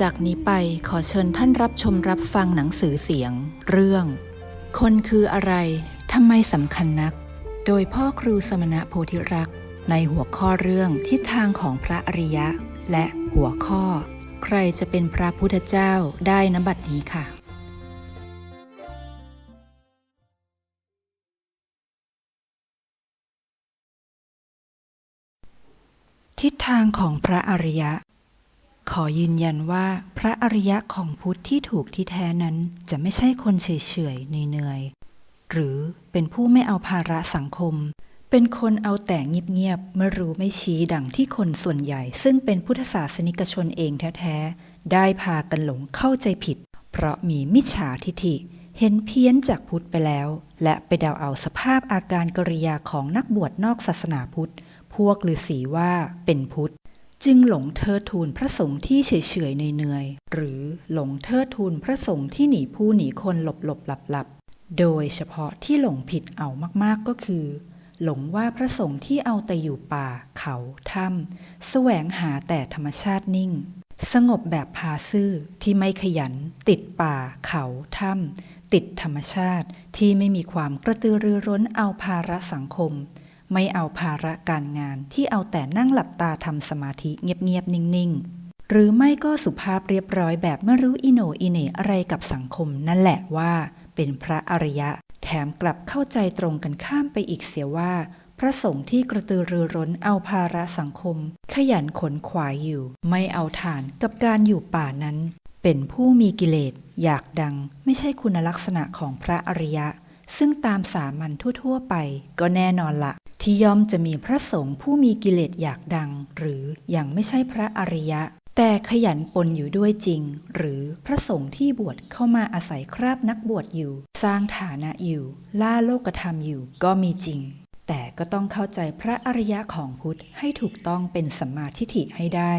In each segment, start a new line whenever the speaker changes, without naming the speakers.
จากนี้ไปขอเชิญท่านรับชมรับฟังหนังสือเสียง เรื่อง คนคืออะไรทำไมสำคัญนัก โดยพ่อครูสมณะโพธิรักษ์ ในหัวข้อเรื่องทิศทางของพระอริยะ และหัวข้อ ใครจะเป็นพระพุทธเจ้าได้นบัดนี้ค่ะ ทิศทางของพระอริยะ ขอยืนยันว่าพระอริยะของพุทธที่ถูกที่แท้นั้นจะไม่ใช่คนเฉยเฉยๆเหนื่อยหรือเป็นผู้ไม่เอาภาระสังคม เป็นคนเอาแต่เงียบๆไม่รู้ไม่ชี้ดังที่คนส่วนใหญ่ ซึ่งเป็นพุทธศาสนิกชนเองแท้ๆ ได้พากันหลงเข้าใจผิด เพราะมีมิจฉาทิฐิ เห็นเพี้ยนจากพุทธไปแล้ว และไปเดาเอาสภาพอาการกริยาของนักบวชนอกศาสนาพุทธ พวกฤาษีว่าเป็นพุทธ จึงหลงเทิดทูนพระสงฆ์ที่เฉยเฉยๆเนื่อย หรือหลงเทิดทูนพระสงฆ์ที่หนีผู้หนีคนหลบหลบหลับหลับโดยเฉพาะที่หลงผิดเอามากๆก็คือ หลงว่าพระสงฆ์ที่เอาแต่อยู่ป่า เขาถ้ำแสวงหาแต่ธรรมชาตินิ่ง สงบแบบพาซื่อที่ไม่ขยัน ติดป่า เขาถ้ำติดธรรมชาติที่ไม่มีความกระตือรือร้นเอาภาระสังคม ไม่เอาภาระการงานที่เอาแต่นั่งหลับตาทำสมาธิเงียบๆ นิ่งๆ หรือไม่ก็สุภาพเรียบร้อยแบบไม่รู้อิโนอิเนอะไรกับสังคมนั่นแหละว่า เป็นพระอริยะ แถมกลับเข้าใจตรงกันข้ามไปอีกเสียว่า พระสงฆ์ที่กระตือรือร้นเอาภาระสังคม ขยันขนขวายอยู่ ไม่เอาฐานกับการอยู่ป่านั้น เป็นผู้มีกิเลสอยากดังไม่ใช่คุณลักษณะของพระอริยะซึ่งตามสามัญทั่ว ๆ ไปก็แน่นอนละ ที่ย่อมจะมีพระสงฆ์ผู้มีกิเลสอยากดัง หรือยังไม่ใช่พระอริยะ แต่ขยันปนอยู่ด้วยจริง หรือพระสงฆ์ที่บวชเข้ามาอาศัยคราบนักบวชอยู่ สร้างฐานะอยู่ ล่าโลกธรรมอยู่ก็มีจริง แต่ก็ต้องเข้าใจพระอริยะของพุทธให้ถูกต้องเป็นสัมมาทิฏฐิให้ได้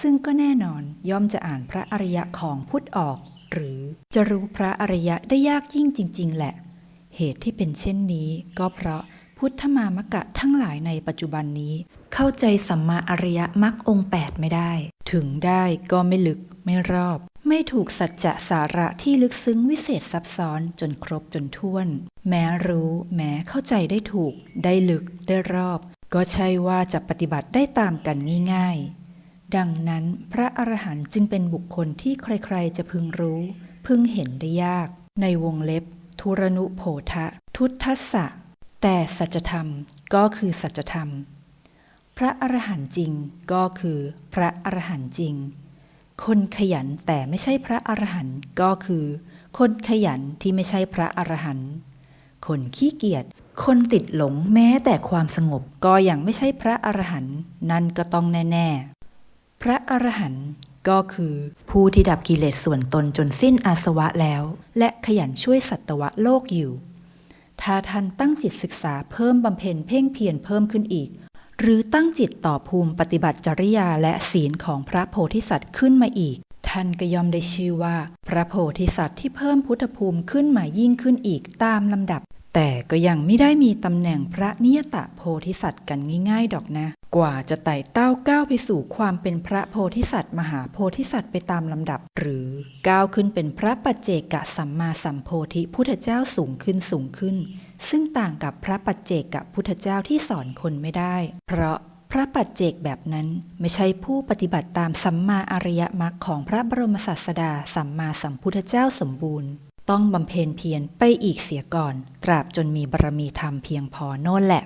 ซึ่งก็แน่นอนย่อมจะอ่านพระอริยะของพุทธออก หรือจะรู้พระอริยะได้ยากยิ่งจริง ๆ แหละ เหตุที่เป็นเช่นนี้ก็เพราะ พุทธมามกะทั้งหลายในปัจจุบันนี้ เข้าใจสัมมาอริยมรรคองค์8ไม่ได้ ถึงได้ก็ไม่ลึกไม่รอบ ไม่ถูกสัจจะสาระที่ลึกซึ้งวิเศษซับซ้อนจนครบจนท้วน แม้รู้ แม้เข้าใจได้ถูก ได้ลึกได้รอบ ก็ใช่ว่าจะปฏิบัติได้ตามกันง่ายๆ ดังนั้นพระอรหันต์จึงเป็นบุคคลที่ใครๆ จะพึงรู้ พึงเห็นได้ยาก ในวงเล็บ ทุรนุโผทะ ทุตทัสสะ แต่สัจธรรมก็คือสัจธรรม พระอรหันต์จริงก็คือพระอรหันต์จริง คนขยันแต่ไม่ใช่พระอรหันต์ก็คือ คนขยันที่ไม่ใช่พระอรหันต์คนขี้เกียจคนติดหลงแม้แต่ความสงบก็ยังไม่ใช่พระอรหันต์นั่นก็ต้องแน่ ๆ พระอรหันต์ก็คือผู้ที่ดับกิเลสส่วนตนจนสิ้นอาสวะแล้ว และขยันช่วยสัตวะโลกอยู่ ถ้าท่านตั้งจิตศึกษาเพิ่มบำเพ็ญเพ่งเพียรเพิ่มขึ้นอีก หรือตั้งจิตต่อภูมิปฏิบัติจริยาและศีลของพระโพธิสัตว์ขึ้นมาอีก ท่านก็ยอมได้ชื่อว่า พระโพธิสัตว์ที่เพิ่มพุทธภูมิขึ้นมายิ่งขึ้นอีกตามลำดับ แต่ก็ยังไม่ได้มีตำแหน่งพระนิยตะโพธิสัตว์กันง่าย ๆ ดอกนะ กว่าจะไต่เต้าก้าวไปสู่ความเป็นพระโพธิสัตว์ มหาโพธิสัตว์ไปตามลำดับ หรือก้าวขึ้นเป็นพระปัจเจกะสัมมาสัมโพธิพุทธเจ้าสูงขึ้นสูงขึ้น ซึ่งต่างกับพระปัจเจกะพุทธเจ้าที่สอนคนไม่ได้ เพราะพระปัจเจกแบบนั้นไม่ใช่ผู้ปฏิบัติตามสัมมาอริยมรรคของพระบรมศาสดาสัมมาสัมพุทธเจ้าสมบูรณ์ ต้องบำเพ็ญเพียรไปอีกเสียก่อน ตราบจนมีบารมีธรรมเพียงพอโน่นแหละ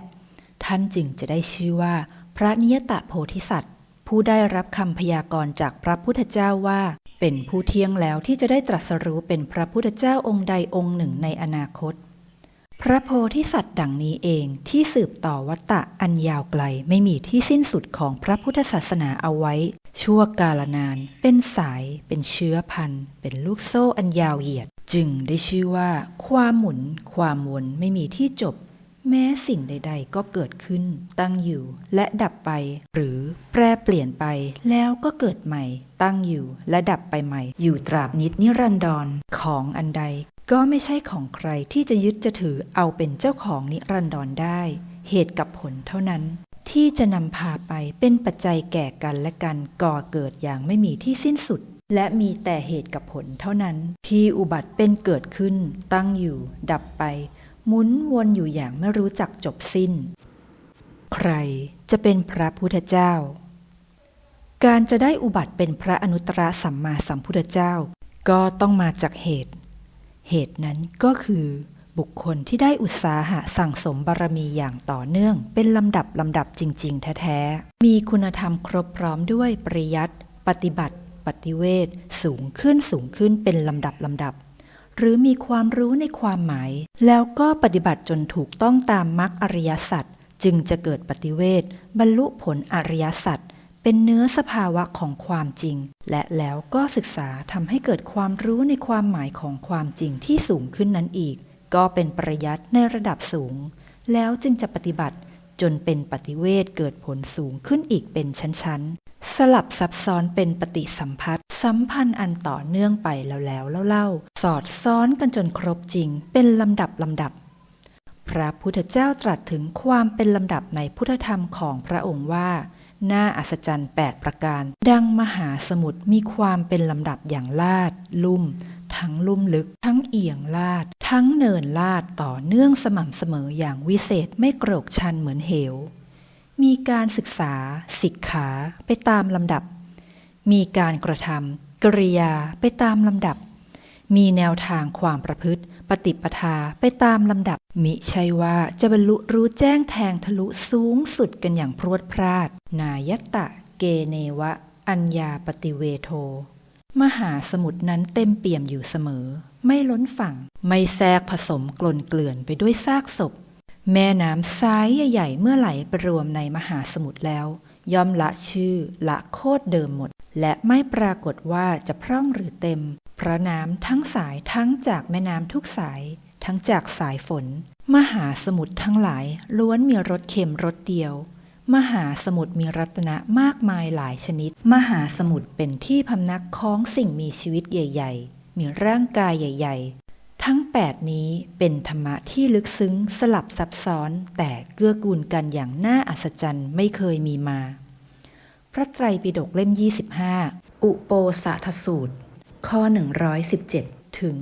ท่านจึงจะได้ชื่อว่า พระนิยตะโพธิสัตว์ ผู้ได้รับคำพยากรณ์จากพระพุทธเจ้าว่า เป็นผู้เที่ยงแล้วที่จะได้ตรัสรู้เป็นพระพุทธเจ้าองค์ใดองค์หนึ่งในอนาคต พระโพธิสัตว์ดังนี้เองที่สืบต่อวัตตะอันยาวไกลไม่มีที่สิ้นสุดของพระพุทธศาสนาเอาไว้ ชั่วกาลนาน เป็นสาย เป็นเชื้อพันธุ์ เป็นลูกโซ่อันยาวเหยียด จึงได้ชื่อว่า ความหมุน ความวนไม่มีที่จบ แม้สิ่งใด ๆ ก็เกิดขึ้น ตั้งอยู่ และดับไป หรือแปรเปลี่ยนไป แล้วก็เกิดใหม่ ตั้งอยู่ และดับไปใหม่ อยู่ตราบนิดนิรันดรของอันใด ก็ไม่ใช่ของใครที่จะยึดจะถือเอาเป็นเจ้าของนิรันดรได้ เหตุกับผลเท่านั้น ที่จะนำพาไปเป็นปัจจัยแก่กันและกันก่อเกิดอย่างไม่มีที่สิ้นสุดและมีแต่เหตุกับผลเท่านั้น ที่อุบัติเป็นเกิดขึ้น ตั้งอยู่ ดับไป หมุนวนอยู่อย่างไม่รู้จักจบสิ้น ใครจะเป็นพระพุทธเจ้า การจะได้อุบัติเป็นพระอนุตตรสัมมาสัมพุทธเจ้า ก็ต้องมาจากเหตุ เหตุนั้นก็คือบุคคลที่ได้อุตสาหะสั่งสมบารมีอย่างต่อเนื่อง เป็นลำดับลำดับจริง ๆ แท้ๆ มีคุณธรรมครบพร้อมด้วยปริยัติ ปฏิบัติ ปฏิเวทสูงขึ้นสูงขึ้นเป็นลำดับลำดับ หรือมีความรู้ในความหมาย แล้วก็ปฏิบัติจนถูกต้องตามมรรคอริยสัจจึงจะเกิดปฏิเวทบรรลุผลอริยสัจเป็นเนื้อสภาวะของความจริง และแล้วก็ศึกษาทำให้เกิดความรู้ในความหมายของความจริงที่สูงขึ้นนั้นอีก ก็เป็นปริยัติในระดับสูง แล้วจึงจะปฏิบัติจนเป็นปฏิเวทเกิดผลสูงขึ้นอีกเป็นชั้น สลับซับซ้อนเป็นปฏิสัมพัทธ์สัมพันธ์อันต่อเนื่องไปแล้วแล้วเล่าๆสอดซ้อนกันจนครบจริง เป็นลำดับลำดับ พระพุทธเจ้าตรัสถึงความเป็นลำดับในพุทธธรรมของพระองค์ว่า น่าอัศจรรย์ 8 ประการ ดังมหาสมุทรมีความเป็นลำดับอย่างลาด ลุ่ม ทั้งลุ่มลึก ทั้งเอียงลาด ทั้งเนินลาดต่อเนื่องสม่ำเสมออย่างวิเศษไม่โกรกชันเหมือนเหว มีการศึกษา สิกขาไปตามลำดับ มีการกระทำกริยาไปตามลำดับ มีแนวทางความประพฤติ ปฏิปทาไปตามลำดับ มิใช่ว่าจะบรรลุรู้แจ้งแทงทะลุสูงสุดกันอย่างพรวดพราด นายตะ เกเนวะ อัญญาปฏิเวโท มหาสมุทรนั้นเต็มเปี่ยมอยู่เสมอ ไม่ล้นฝั่ง ไม่แทรกผสมกลนเกลื่อนไปด้วยซากศพ แม่น้ำซ้ายใหญ่ๆเมื่อไหลไปรวมในมหาสมุทรแล้ว ย่อมละชื่อละโคตรเดิมหมด และไม่ปรากฏว่าจะพร่องหรือเต็ม พระน้ำทั้งสายทั้งจากแม่น้ำทุกสาย ทั้งจากสายฝน มหาสมุทรทั้งหลายล้วนมีรสเค็มรสเดียว มหาสมุทรมีรัตนะมากมายหลายชนิด มหาสมุทรเป็นที่พำนักของสิ่งมีชีวิตใหญ่ ๆ มีร่างกายใหญ่ๆ ทั้ง 8 นี้เป็นธรรมะที่ลึกซึ้งสลับซับซ้อนแต่เกื้อกูลกันอย่างน่าอัศจรรย์ไม่เคยมีมา พระไตรปิฎกเล่ม 25 อุโปสถสูตร ข้อ 117 ถึง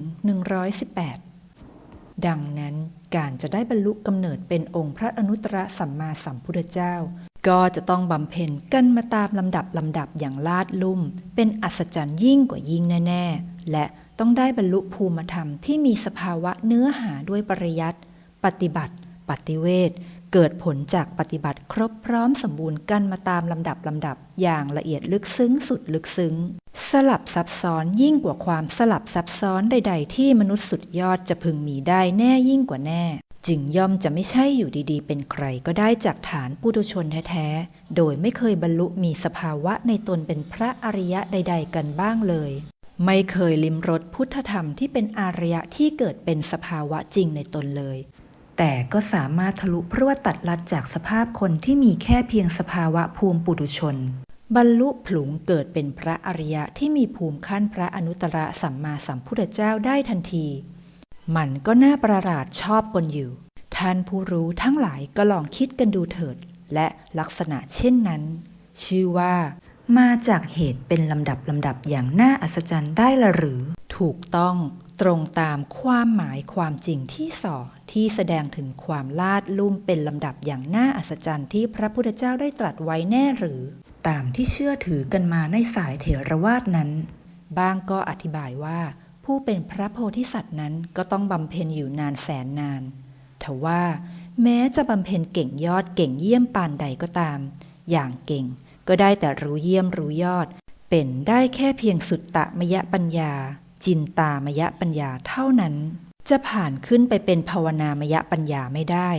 118 ดังนั้นการจะได้บรรลุกำเนิดเป็นองค์พระอนุตตรสัมมาสัมพุทธเจ้า ก็จะต้องบำเพ็ญกันมาตามลำดับลำดับอย่างลาดลุ่ม เป็นอัศจรรย์ยิ่งกว่ายิ่งแน่ ๆ และ ต้องได้บรรลุภูมิธรรมที่มีสภาวะเนื้อหาด้วยปริยัติปฏิบัติ ปฏิเวทเกิดผลจากปฏิบัติครบพร้อมสมบูรณ์กันมาตามลำดับลำดับ อย่างละเอียดลึกซึ้งสุดลึกซึ้ง สลับซับซ้อนยิ่งกว่าความสลับซับซ้อนใด ๆ ที่มนุษย์สุดยอดจะพึงมีได้แน่ยิ่งกว่าแน่ จึงย่อมจะไม่ใช่อยู่ดีๆ เป็นใครก็ได้จากฐานปุถุชนแท้ๆโดยไม่เคยบรรลุมีสภาวะในตนเป็นพระอริยะใด ๆ กันบ้างเลย ไม่เคยลิมรสพุทธธรรมที่เป็นอารยะที่เกิดเป็นสภาวะจริงในตนเลย แต่ก็สามารถทะลุพระว่าตัดลัดจากสภาพคนที่มีแค่เพียงสภาวะภูมิปุถุชน บรรลุผลุงเกิดเป็นพระอริยะที่มีภูมิขั้นพระอนุตตรสัมมาสัมพุทธเจ้าได้ทันที มันก็น่าประหลาดชอบกลอยู่ ท่านผู้รู้ทั้งหลายก็ลองคิดกันดูเถิด และลักษณะเช่นนั้น ชื่อว่า มาจากเหตุเป็นลำดับลำดับอย่างน่าอัศจรรย์ได้ละหรือ ถูกต้องตรงตามความหมายความจริงที่สอที่แสดงถึงความลาดลุ่มเป็นลำดับอย่างน่าอัศจรรย์ที่พระพุทธเจ้าได้ตรัสไว้แน่หรือ ตามที่เชื่อถือกันมาในสายเถรวาทนั้นบางก็อธิบายว่า ผู้เป็นพระโพธิสัตว์นั้นก็ต้องบำเพ็ญอยู่นานแสนนานทว่า แม้จะบำเพ็ญเก่งยอดเก่งเยี่ยมปานใดก็ตาม อย่างเก่ง ก็ได้แต่รู้เยี่ยมรู้ยอด เป็นได้แค่เพียงสุตตะมยปัญญา จินตามยปัญญาเท่านั้น จะผ่านขึ้นไปเป็นภาวนามยปัญญาไม่ได้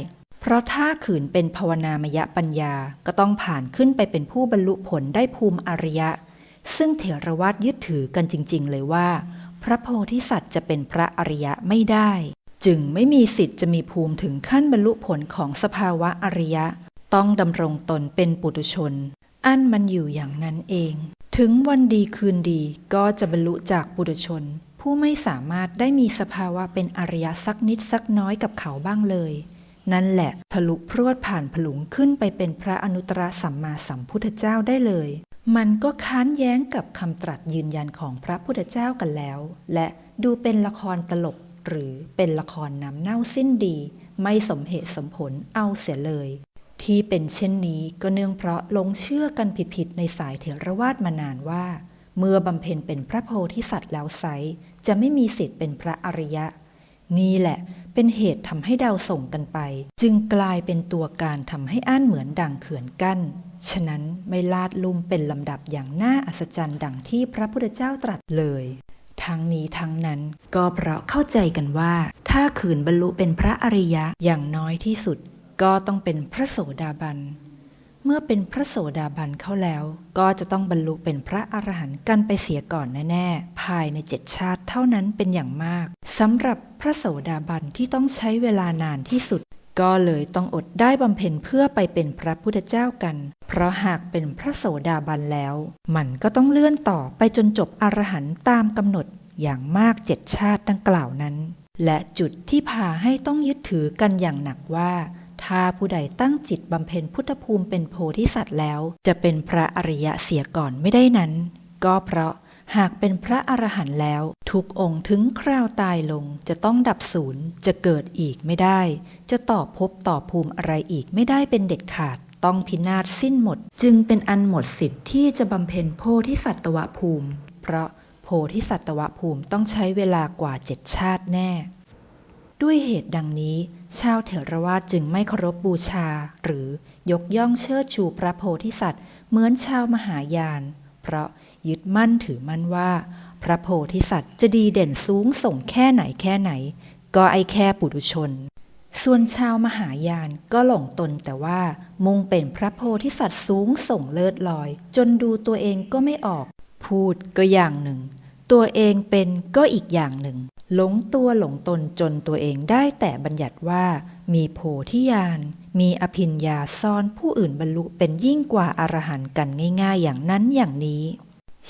เพราะถ้าขืนเป็นภาวนามยปัญญาก็ต้องผ่านขึ้นไปเป็นผู้บรรลุผลได้ภูมิอริยะ ซึ่งเถรวาทยึดถือกันจริง ๆ เลยว่า พระโพธิสัตว์จะเป็นพระอริยะไม่ได้ จึงไม่มีสิทธิ์จะมีภูมิถึงขั้นบรรลุผลของสภาวะอริยะต้องดำรงตนเป็นปุถุชน อันมันอยู่อย่างนั้นเอง ถึงวันดีคืนดีก็จะบรรลุจากปุถุชน ผู้ไม่สามารถได้มีสภาวะเป็นอริยสักนิดสักน้อยกับเขาบ้างเลย นั่นแหละทะลุพรวดผ่านผลุงขึ้นไปเป็นพระอนุตตรสัมมาสัมพุทธเจ้าได้เลย มันก็ค้านแย้งกับคำตรัสยืนยันของพระพุทธเจ้ากันแล้ว และดูเป็นละครตลกหรือเป็นละครน้ำเน่าสิ้นดี ไม่สมเหตุสมผลเอาเสียเลย ที่เป็นเช่นนี้ก็เนื่องเพราะลงเชื่อกันผิดๆในสายเถรวาทมานานว่า เมื่อบำเพ็ญเป็นพระโพธิสัตว์แล้วไซจะไม่มีสิทธิ์เป็นพระอริยะ นี่แหละเป็นเหตุทำให้ดาวส่งกันไป จึงกลายเป็นตัวการทำให้อ้านเหมือนดังเขื่อนกั้น ฉะนั้นไม่ลาดลุ่มเป็นลำดับอย่างน่าอัศจรรย์ดังที่พระพุทธเจ้าตรัสเลย ทั้งนี้ทั้งนั้นก็เพราะเข้าใจกันว่า ถ้าขืนบรรลุเป็นพระอริยะอย่างน้อยที่สุด ก็ต้องเป็นพระโสดาบัน เมื่อเป็นพระโสดาบันเข้าแล้ว ก็จะต้องบรรลุเป็นพระอรหันต์กันไปเสียก่อนแน่ๆ ภายในเจ็ดชาติเท่านั้นเป็นอย่างมากสำหรับพระโสดาบันที่ต้องใช้เวลานานที่สุด ก็เลยต้องอดได้บำเพ็ญเพื่อไปเป็นพระพุทธเจ้ากัน เพราะหากเป็นพระโสดาบันแล้ว มันก็ต้องเลื่อนต่อไปจนจบอรหันต์ตามกำหนดอย่างมากเจ็ดชาติดังกล่าวนั้น และจุดที่พาให้ต้องยึดถือกันอย่างหนักว่า ถ้าผู้ใดตั้งจิตบำเพ็ญพุทธภูมิเป็นโพธิสัตว์แล้ว จะเป็นพระอริยะเสียก่อนไม่ได้นั้น ก็เพราะหากเป็นพระอรหันต์แล้ว ทุกองค์ถึงคราวตายลงจะต้องดับศูนย์จะเกิดอีกไม่ได้ จะต่อภพต่อภูมิอะไรอีกไม่ได้เป็นเด็ดขาดต้องพินาศสิ้นหมด จึงเป็นอันหมดสิทธิ์ที่จะบำเพ็ญโพธิสัตวภูมิ เพราะโพธิสัตวภูมิต้องใช้เวลากว่าเจ็ดชาติแน่ ด้วยเหตุดังนี้ ชาวเถรวาทจึงไม่เคารพบบูชา หรือยกย่องเชิดชูพระโพธิสัตว์ เหมือนชาวมหายาน เพราะยึดมั่นถือมั่นว่า พระโพธิสัตว์จะดีเด่นสูงส่งแค่ไหนแค่ไหน ก็ไอแค่ปุถุชน ส่วนชาวมหายานก็หลงตนแต่ว่ามุ่งเป็นพระโพธิสัตว์สูงส่งเลิศลอย จนดูตัวเองก็ไม่ออก พูดก็อย่างหนึ่ง ตัวเองเป็นก็อีกอย่างหนึ่ง หลงตัวหลงตนจนตัวเองได้แต่บัญญัติว่า มีโพธิญาณมีอภิญญาซ่อนผู้อื่นบรรลุเป็นยิ่งกว่าอารหันต์กันง่าย ๆ อย่างนั้นอย่างนี้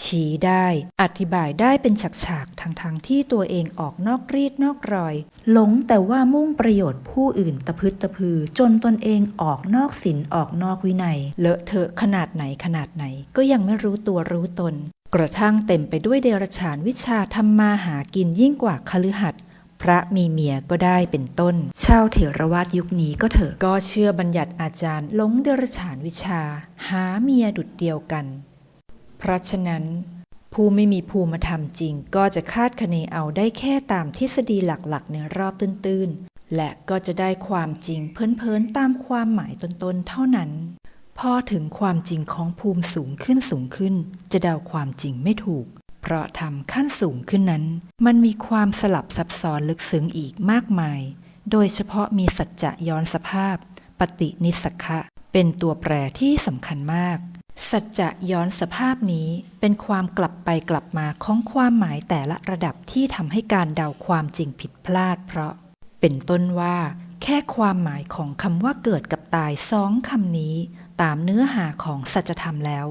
ชี้ได้อธิบายได้เป็นฉากๆทางทางๆที่ตัวเองออกนอกรีดนอกรอย หลงแต่ว่ามุ่งประโยชน์ผู้อื่นตะพึดตะพือ จนตนเองออกนอกศีลออกนอกวินัย เลอะเทอะขนาดไหนขนาดไหน ก็ยังไม่รู้ตัวรู้ตน กระทั่งเต็มไปด้วยเดรัจฉานวิชาทำมาหากินยิ่งกว่าคฤหัสถ์พระมีเมียก็ได้เป็นต้น ชาวเถรวาทยุคนี้ก็เถอะ ก็เชื่อบัญญัติอาจารย์หลงเดรัจฉานวิชา หาเมียดุดเดียวกัน เพราะฉะนั้น ผู้ไม่มีภูมิธรรมจริงก็จะคาดคะเนเอาได้แค่ตามทฤษฎีหลักๆ ในรอบตื้นๆ และก็จะได้ความจริงเพ้นๆตามความหมายต้นๆเท่านั้น พอถึงความจริงของภูมิสูงขึ้นสูงขึ้น จะเดาความจริงไม่ถูก เพราะทำขั้นสูงขึ้นนั้น มันมีความสลับซับซ้อนลึกซึ้งอีกมากมาย โดยเฉพาะมีสัจจะย้อนสภาพ ปฏินิสสขะเป็นตัวแปรที่สำคัญมาก สัจจะย้อนสภาพนี้เป็นความกลับไปกลับมาของความหมายแต่ละระดับที่ทำให้การเดาความจริงผิดพลาด เพราะ เป็นต้นว่า แค่ความหมายของคำว่าเกิดกับตายสองคำนี้ ตามเนื้อหาของสัจธรรมแล้ว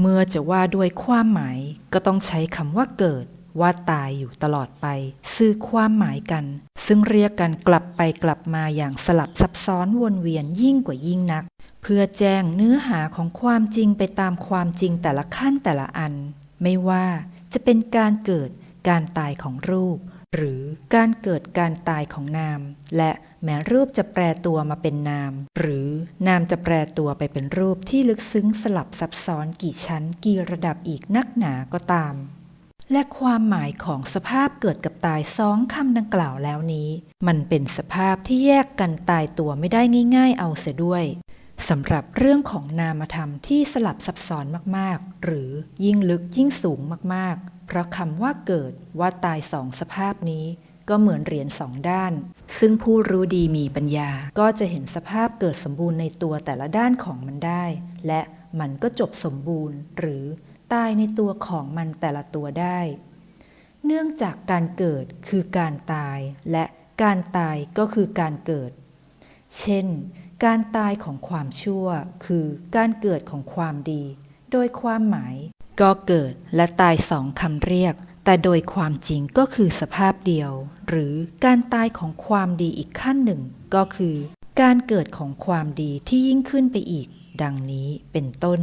เมื่อจะว่าด้วยความหมายก็ต้องใช้คำว่าเกิด ว่าตายอยู่ตลอดไปสื่อความหมายกัน ซึ่งเรียกกันกลับไปกลับมาอย่างสลับซับซ้อนวนเวียนยิ่งกว่ายิ่งนัก เพื่อแจ้งเนื้อหาของความจริงไปตามความจริงแต่ละขั้นแต่ละอัน ไม่ว่าจะเป็นการเกิดการตายของรูป หรือการเกิดการตายของนาม และ แม้รูปจะแปรตัวมาเป็นนาม หรือนามจะแปรตัวไปเป็นรูปที่ลึกซึ้งสลับซับซ้อนกี่ชั้นกี่ระดับอีกนักหนาก็ตาม และความหมายของสภาพเกิดกับตายสองคำดังกล่าวแล้วนี้ มันเป็นสภาพที่แยกกันตายตัวไม่ได้ง่าย ๆ เอาเสียด้วยสำหรับเรื่องของนามธรรมที่สลับซับซ้อนมากๆ หรือยิ่งลึกยิ่งสูงมากๆ เพราะคำว่าเกิดว่าตายสองสภาพนี้ ก็เหมือนเหรียญสองด้าน ซึ่งผู้รู้ดีมีปัญญา ก็จะเห็นสภาพเกิดสมบูรณ์ในตัวแต่ละด้านของมันได้ และมันก็จบสมบูรณ์ หรือตายในตัวของมันแต่ละตัวได้ เนื่องจากการเกิดคือการตาย และการตายก็คือการเกิด เช่น การตายของความชั่ว คือการเกิดของความดี โดยความหมาย ก็เกิดและตายสองคำเรียก แต่โดยความจริงก็คือสภาพเดียว หรือการตายของความดีอีกขั้นหนึ่ง ก็คือ การเกิดของความดีที่ยิ่งขึ้นไปอีก ดังนี้เป็นต้น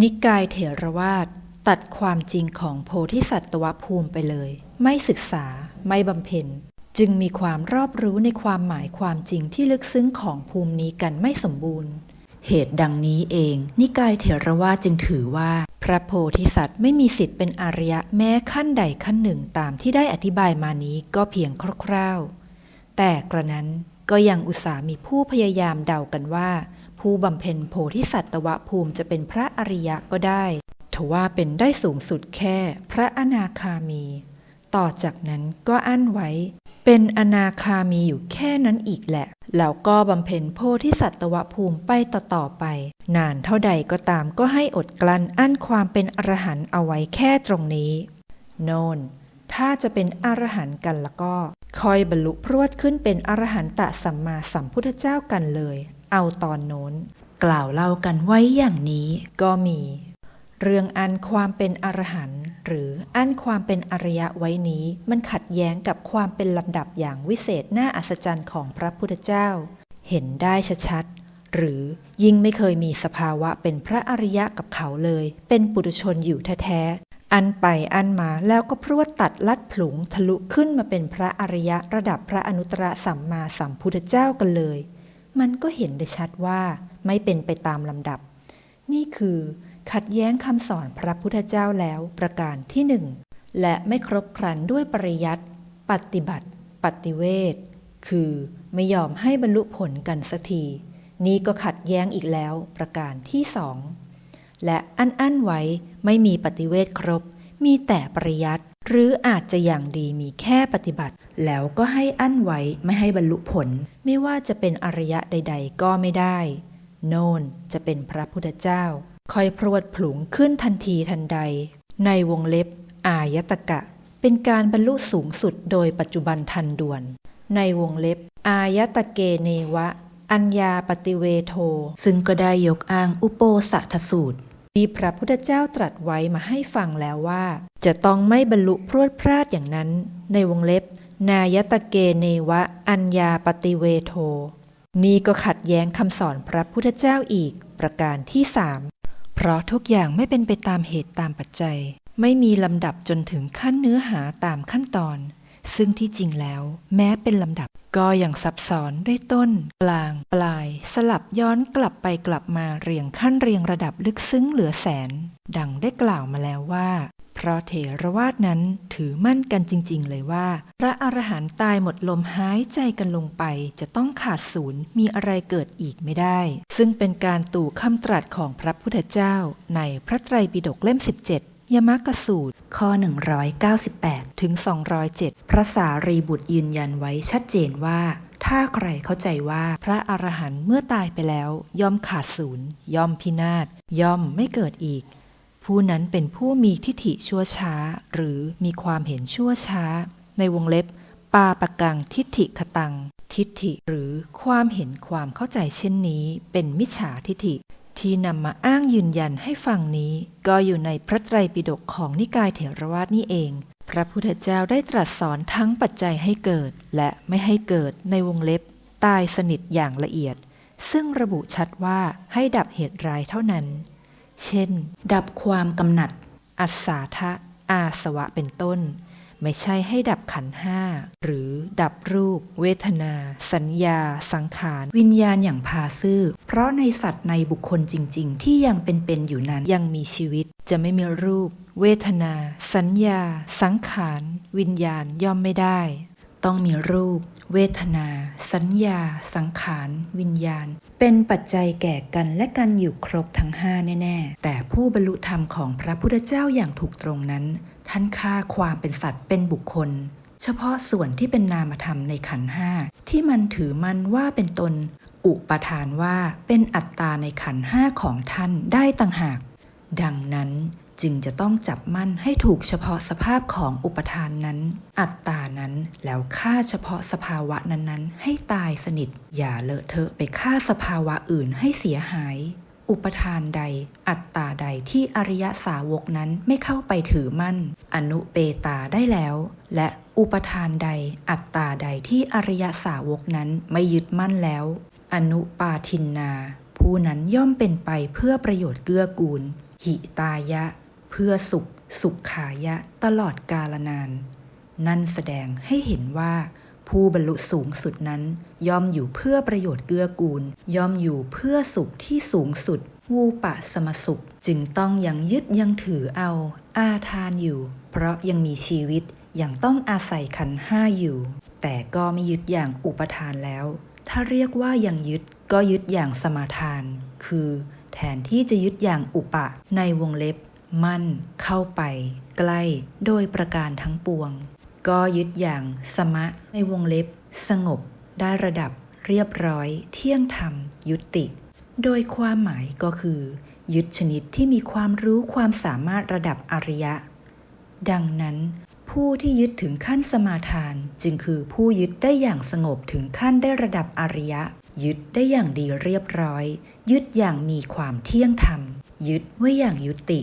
นิกายเถรวาทตัดความจริงของโพธิสัตวภูมิไปเลย ไม่ศึกษา ไม่บำเพ็ญ จึงมีความรอบรู้ในความหมายความจริงที่ลึกซึ้งของภูมินี้กันไม่สมบูรณ์ เหตุดังนี้เอง นิกายเถรวาทจึงถือว่า ระโพธิสัตว์ไม่มีสิทธิ์เป็นอริยะแม้ขั้นใดขั้นหนึ่งตามที่ได้อธิบายมานี้ก็เพียงคร่าวๆ แต่กระนั้นก็ยังอุตส่ามีผู้พยายามเดากันว่า ผู้บำเพ็ญโพธิสัตวภูมิจะเป็นพระอริยะก็ได้ทว่าเป็นได้สูงสุดแค่พระอนาคามี ต่อจากนั้นก็อั้นไว้ เป็นอนาคามีอยู่แค่นั้นอีกแหละ แล้วก็บำเพ็ญโพธิสัตวภูมิไปต่อๆไป นานเท่าใดก็ตามก็ให้อดกลั้นอั้นความเป็นอรหันต์เอาไว้แค่ตรงนี้ โนนถ้าจะเป็นอรหันต์กันแล้วก็คอยบรรลุพรวดขึ้นเป็นอรหันตะสัมมาสัมพุทธเจ้ากันเลย เอาตอนโน้น กล่าวเล่ากันไว้อย่างนี้ก็มี เรื่องอันความเป็นอรหันต์หรืออันความเป็นอริยะไว้นี้ มันขัดแย้งกับความเป็นลำดับอย่างวิเศษน่าอัศจรรย์ของพระพุทธเจ้า เห็นได้ชัดๆหรือยิ่งไม่เคยมีสภาวะเป็นพระอริยะกับเขาเลย เป็นปุถุชนอยู่แท้ๆอันไปอันมาแล้วก็พรวดตัดลัดผลุงทะลุขึ้นมาเป็นพระอริยะระดับพระอนุตตรสัมมาสัมพุทธเจ้ากันเลย มันก็เห็นได้ชัดว่าไม่เป็นไปตามลำดับ นี่คือ ขัดแย้งคำสอนพระพุทธเจ้าแล้วประการที่หนึ่งและไม่ครบครันด้วยปริยัติปฏิบัติ ปฏิเวทคือไม่ยอมให้บรรลุผลกันสักที นี่ก็ขัดแย้งอีกแล้วประการที่สองและอันอั้นไว้ไม่มีปฏิเวทครบ มีแต่ปริยัติหรืออาจจะอย่างดีมีแค่ปฏิบัติ แล้วก็ให้อั้นไว้ไม่ให้บรรลุผล ไม่ว่าจะเป็นอริยะใด ๆ ก็ไม่ได้ โนนจะเป็นพระพุทธเจ้า คอยพรวดผลุงขึ้นทันทีทันใด ในวงเล็บ อายตกะ เป็นการบรรลุสูงสุดโดยปัจจุบันทันด่วน ในวงเล็บ อายตะเกเนวะ อัญญาปฏิเวโท ซึ่งก็ได้ยกอ้างอุโปสัทสูตรที่พระพุทธเจ้าตรัสไว้มาให้ฟังแล้วว่า จะต้องไม่บรรลุพรวดพราดอย่างนั้น ในวงเล็บ นายตะเกเนวะ อัญญาปฏิเวโทนี่ก็ขัดแย้งคำสอนพระพุทธเจ้าอีกประการที่สาม เพราะทุกอย่างไม่เป็นไปตามเหตุตามปัจจัย ไม่มีลำดับจนถึงขั้นเนื้อหาตามขั้นตอน ซึ่งที่จริงแล้ว แม้เป็นลำดับ ก็ยังซับซ้อนด้วยต้น กลาง ปลาย สลับย้อนกลับไปกลับมาเรียงขั้นเรียงระดับลึกซึ้งเหลือแสน ดังได้กล่าวมาแล้วว่า เพราะเถรวาทนั้นถือมั่นกันจริงๆ เลยว่า พระอรหันต์ตายหมดลมหายใจกันลงไป จะต้องขาดศูนย์มีอะไรเกิดอีกไม่ได้ ซึ่งเป็นการตู่คำตรัสของพระพุทธเจ้า ในพระไตรปิฎกเล่ม 17ยมกสูตร ข้อ 198 ถึง 207 พระสารีบุตรยืนยันไว้ชัดเจนว่า ถ้าใครเข้าใจว่าพระอรหันต์เมื่อตายไปแล้ว ย่อมขาดศูนย์ ย่อมพินาศย่อมไม่เกิดอีก ผู้นั้นเป็นผู้มีทิฏฐิชั่วช้า หรือมีความเห็นชั่วช้า ในวงเล็บ ปาปะกังทิฏฐิขตัง ทิฏฐิหรือความเห็นความเข้าใจเช่นนี้ เป็นมิจฉาทิฏฐิ ที่นำมาอ้างยืนยันให้ฟังนี้ ก็อยู่ในพระไตรปิฎกของนิกายเถรวาทนี่เอง พระพุทธเจ้าได้ตรัสสอนทั้งปัจจัยให้เกิด และไม่ให้เกิดในวงเล็บ ตายสนิทอย่างละเอียด ซึ่งระบุชัดว่าให้ดับเหตุร้ายเท่านั้น เช่น ดับความกำหนัด อัศาทะ อาสวะเป็นต้น ไม่ใช่ให้ดับขันห้า หรือดับรูป เวทนา สัญญา สังขาร วิญญาณอย่างพาซื่อ เพราะในสัตว์ในบุคคลจริง ๆ ที่ยังเป็นๆอยู่นั้นยังมีชีวิต จะไม่มีรูป เวทนา สัญญา สังขาร วิญญาณย่อมไม่ได้ ต้องมีรูป เวทนา สัญญา สังขาร วิญญาณ เป็นปัจจัยแก่กันและกันอยู่ครบทั้งห้าแน่ ๆ แต่ผู้บรรลุธรรมของพระพุทธเจ้าอย่างถูกตรงนั้น ท่านค่าความเป็นสัตว์เป็นบุคคล เฉพาะส่วนที่เป็นนามธรรมในขันห้าที่มันถือมันว่าเป็นตน อุปทานว่าเป็นอัตตาในขันห้าของท่านได้ต่างหาก ดังนั้น จึงจะต้องจับมั่นให้ถูกเฉพาะสภาพของอุปทานนั้น อัตตานั้นแล้วฆ่าเฉพาะสภาวะนั้นๆ ให้ตายสนิท อย่าเลอะเทอะไปฆ่าสภาวะอื่นให้เสียหาย อุปทานใด อัตตาใดที่อริยสาวกนั้นไม่เข้าไปถือมั่น อนุเปตาได้แล้ว และอุปทานใด อัตตาใดที่อริยสาวกนั้นไม่ยึดมั่นแล้ว อนุปาทินนา ผู้นั้นย่อมเป็นไปเพื่อประโยชน์เกื้อกูล หิตายะ เพื่อสุขสุขขายะตลอดกาลนาน นั่นแสดงให้เห็นว่า ผู้บรรลุสูงสุดนั้น ย่อมอยู่เพื่อประโยชน์เกื้อกูล ย่อมอยู่เพื่อสุขที่สูงสุด วูปะสมสุข จึงต้องยังยึดยังถือเอา อาทานอยู่ เพราะยังมีชีวิตยังต้องอาศัยขันห้าอยู่ แต่ก็ไม่ยึดอย่างอุปทานแล้ว ถ้าเรียกว่ายังยึดก็ยึดอย่างสมาทาน คือ แทนที่จะยึดอย่างอุปะในวงเล็บ มั่นเข้าไป ใกล้โดยประการทั้งปวง ก็ยึดอย่างสมะในวงเล็บ สงบ ได้ระดับเรียบร้อย เที่ยงธรรม ยุติ โดยความหมายก็คือ ยึดชนิดที่มีความรู้ความสามารถระดับอริยะ ดังนั้น ผู้ที่ยึดถึงขั้นสมาทานจึงคือผู้ยึดได้อย่างสงบถึงขั้นได้ระดับอริยะ ยึดได้อย่างดีเรียบร้อย ยึดอย่างมีความเที่ยงธรรม ยึดไว้อย่างยุติ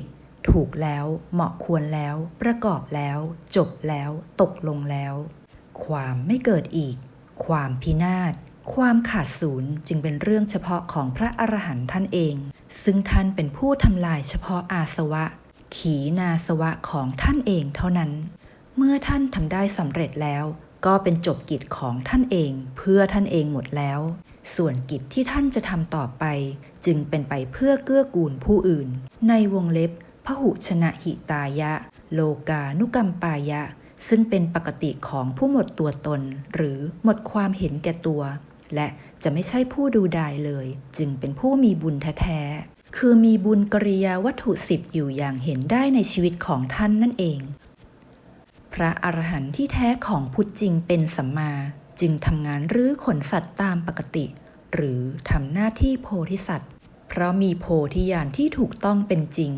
ถูกแล้ว เหมาะควรแล้ว ประกอบแล้ว จบแล้ว ตกลงแล้ว ความไม่เกิดอีก ความพินาศความขาดศูนย์จึงเป็นเรื่องเฉพาะของพระอรหันต์ท่านเอง ซึ่งท่านเป็นผู้ทำลายเฉพาะอาสวะ ขีนาสวะของท่านเองเท่านั้น เมื่อท่านทำได้สำเร็จแล้ว ก็เป็นจบกิจของท่านเอง เพื่อท่านเองหมดแล้ว ส่วนกิจที่ท่านจะทำต่อไป จึงเป็นไปเพื่อเกื้อกูลผู้อื่น ในวงเล็บ พหุชนะหิตายะ โลกานุกรรมปายะ ซึ่งเป็นปกติของผู้หมดตัวตน หรือหมดความเห็นแก่ตัว และจะไม่ใช่ผู้ดูดายเลย จึงเป็นผู้มีบุญแท้ๆคือมีบุญกริยาวัตถุสิบอยู่อย่างเห็นได้ในชีวิตของท่านนั่นเอง พระอรหันต์ที่แท้ของพุทธจริงเป็นสัมมา จึงทำงานรื้อขนสัตว์ตามปกติ หรือทำหน้าที่โพธิสัตว์ เพราะมีโพธิญาณที่ถูกต้องเป็นจริง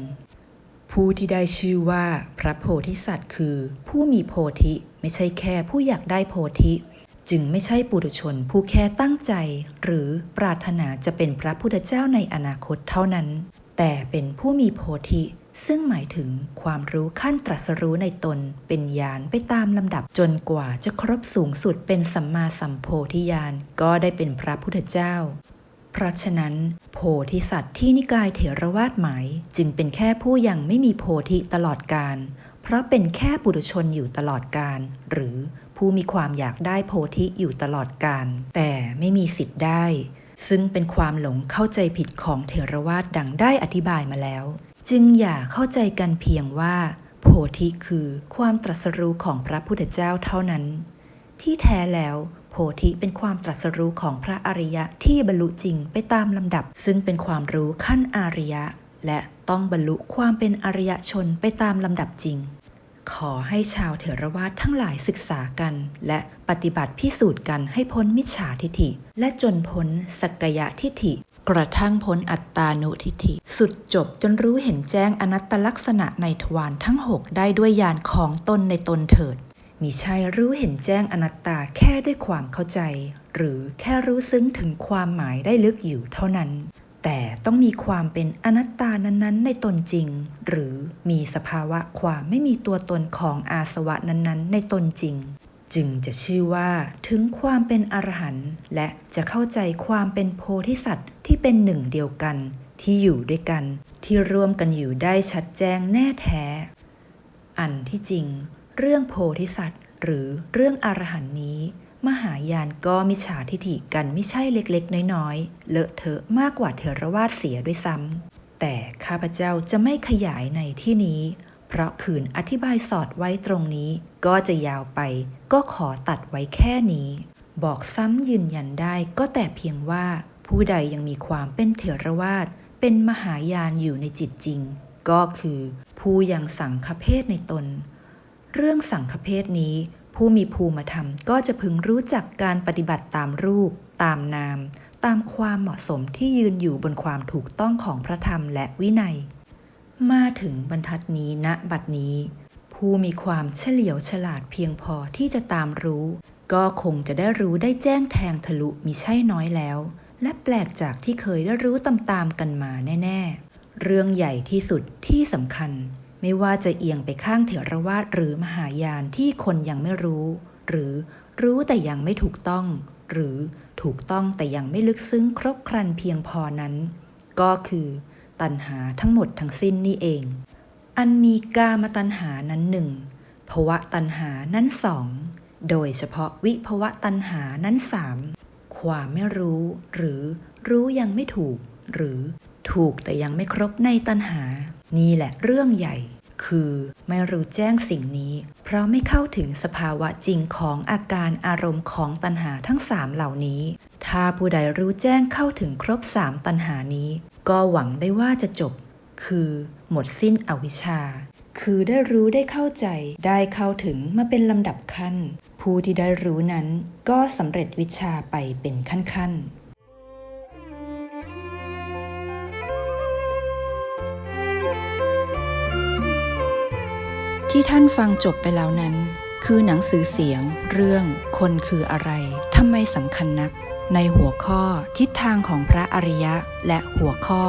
ผู้ที่ได้ชื่อว่าพระโพธิสัตว์คือ ผู้มีโพธิไม่ใช่แค่ผู้อยากได้โพธิ จึงไม่ใช่ปุถุชนผู้แค่ตั้งใจ หรือปรารถนาจะเป็นพระพุทธเจ้าในอนาคตเท่านั้น แต่เป็นผู้มีโพธิซึ่งหมายถึงความรู้ขั้นตรัสรู้ในตนเป็นญาณไปตามลำดับจนกว่าจะครบสูงสุดเป็นสัมมาสัมโพธิญาณก็ได้เป็นพระพุทธเจ้า เพราะฉะนั้น โพธิสัตว์ที่นิกายเถรวาทหมายจึงเป็นแค่ผู้ยังไม่มีโพธิตลอดกาลเพราะเป็นแค่ปุถุชนอยู่ตลอดกาลหรือผู้มีความอยากได้โพธิอยู่ตลอดกาลแต่ไม่มีสิทธิ์ได้ ซึ่งเป็นความหลงเข้าใจผิดของเถรวาทดังได้อธิบายมาแล้ว จึงอย่าเข้าใจกันเพียงว่า โพธิคือความตรัสรู้ของพระพุทธเจ้าเท่านั้น ที่แท้แล้ว โพธิเป็นความตรัสรู้ของพระอริยะที่บรรลุจริงไปตามลำดับ ซึ่งเป็นความรู้ขั้นอาริยะ และต้องบรรลุความเป็นอริยชนไปตามลำดับจริง ขอให้ชาวเถรวาททั้งหลายศึกษากัน และปฏิบัติพิสูจน์กันให้พ้นมิจฉาทิฐิ และจนพ้นสักกยะทิฐิกระทั่งพ้นอัตตานุทิฐิ สุดจบจนรู้เห็นแจ้งอนัตตลักษณะในทวารทั้งหกได้ด้วยญาณของตนในตนเถิด มิใช่รู้เห็นแจ้งอนัตตาแค่ด้วยความเข้าใจ หรือแค่รู้ซึ้งถึงความหมายได้ลึกอยู่เท่านั้น แต่ต้องมีความเป็นอนัตตานั้นๆ ในตนจริง หรือมีสภาวะความไม่มีตัวตนของอาสวะนั้นๆ ในตนจริง จึงจะชื่อว่าถึงความเป็นอรหันต์และจะเข้าใจความเป็นโพธิสัตว์ที่เป็นหนึ่งเดียวกัน ที่อยู่ด้วยกัน ที่ร่วมกันอยู่ได้ชัดแจ้งแน่แท้ อันที่จริง เรื่องโพธิสัตว์ หรือเรื่องอรหันต์นี้ มหายานก็มิจฉาทิฐิกันไม่ใช่เล็กๆ น้อยๆ เลอะเทอะมากกว่าเทรวาสเสียด้วยซ้ำแต่ข้าพเจ้าจะไม่ขยายในที่นี้ เพราะขืนอธิบายสอดไว้ตรงนี้ ก็จะยาวไป ก็ขอตัดไว้แค่นี้ บอกซ้ำยืนยันได้ก็แต่เพียงว่า ผู้ใดยังมีความเป็นเถรวาทเป็นมหายานอยู่ในจิตจริง ก็คือ ผู้ยังสังฆเพศในตน เรื่องสังฆเพศนี้ ผู้มีภูมิธรรมก็จะพึงรู้จักการปฏิบัติตามรูป ตามนาม ตามความเหมาะสมที่ยืนอยู่บนความถูกต้องของพระธรรมและวินัย มาถึงบรรทัดนี้ณบัดนี้ ผู้มีความเฉลียวฉลาดเพียงพอที่จะตามรู้ ก็คงจะได้รู้ได้แจ้งแทงทะลุมิใช่น้อยแล้ว และแปลกจากที่เคยได้รู้ตามๆกันมาแน่ ๆ เรื่องใหญ่ที่สุดที่สำคัญ ไม่ว่าจะเอียงไปข้างเถรวาทหรือมหายานที่คนยังไม่รู้ หรือรู้แต่ยังไม่ถูกต้อง หรือถูกต้องแต่ยังไม่ลึกซึ้งครบครันเพียงพอนั้น ก็คือ ตัณหาทั้งหมดทั้งสิ้นนี่เอง อันมีกามตัณหานั้นหนึ่งภวะตัณหานั้นสอง โดยเฉพาะวิภวะตัณหานั้นสามความไม่รู้ หรือรู้ยังไม่ถูก หรือถูกแต่ยังไม่ครบในตัณหา นี่แหละเรื่องใหญ่ คือไม่รู้แจ้งสิ่งนี้ เพราะไม่เข้าถึงสภาวะจริงของอาการอารมณ์ของตัณหาทั้งสามเหล่านี้ ถ้าผู้ใดรู้แจ้งเข้าถึงครบสามตัณหานี้ ก็หวังได้ว่าจะจบ คือหมดสิ้นอวิชชา คือได้รู้ได้เข้าใจได้เข้าถึงมาเป็นลำดับขั้น ผู้ที่ได้รู้นั้นก็สำเร็จวิชาไปเป็นขั้นๆ ที่ท่านฟังจบไปแล้วนั้น คือหนังสือเสียง เรื่อง คนคืออะไรทำไมสำคัญนัก ในหัวข้อทิศทางของพระอริยะ และหัวข้อ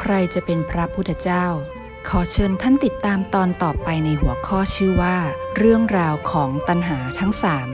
ใครจะเป็นพระพุทธเจ้า ขอเชิญท่านติดตามตอนต่อไปในหัวข้อชื่อว่า เรื่องราวของตัณหาทั้งสาม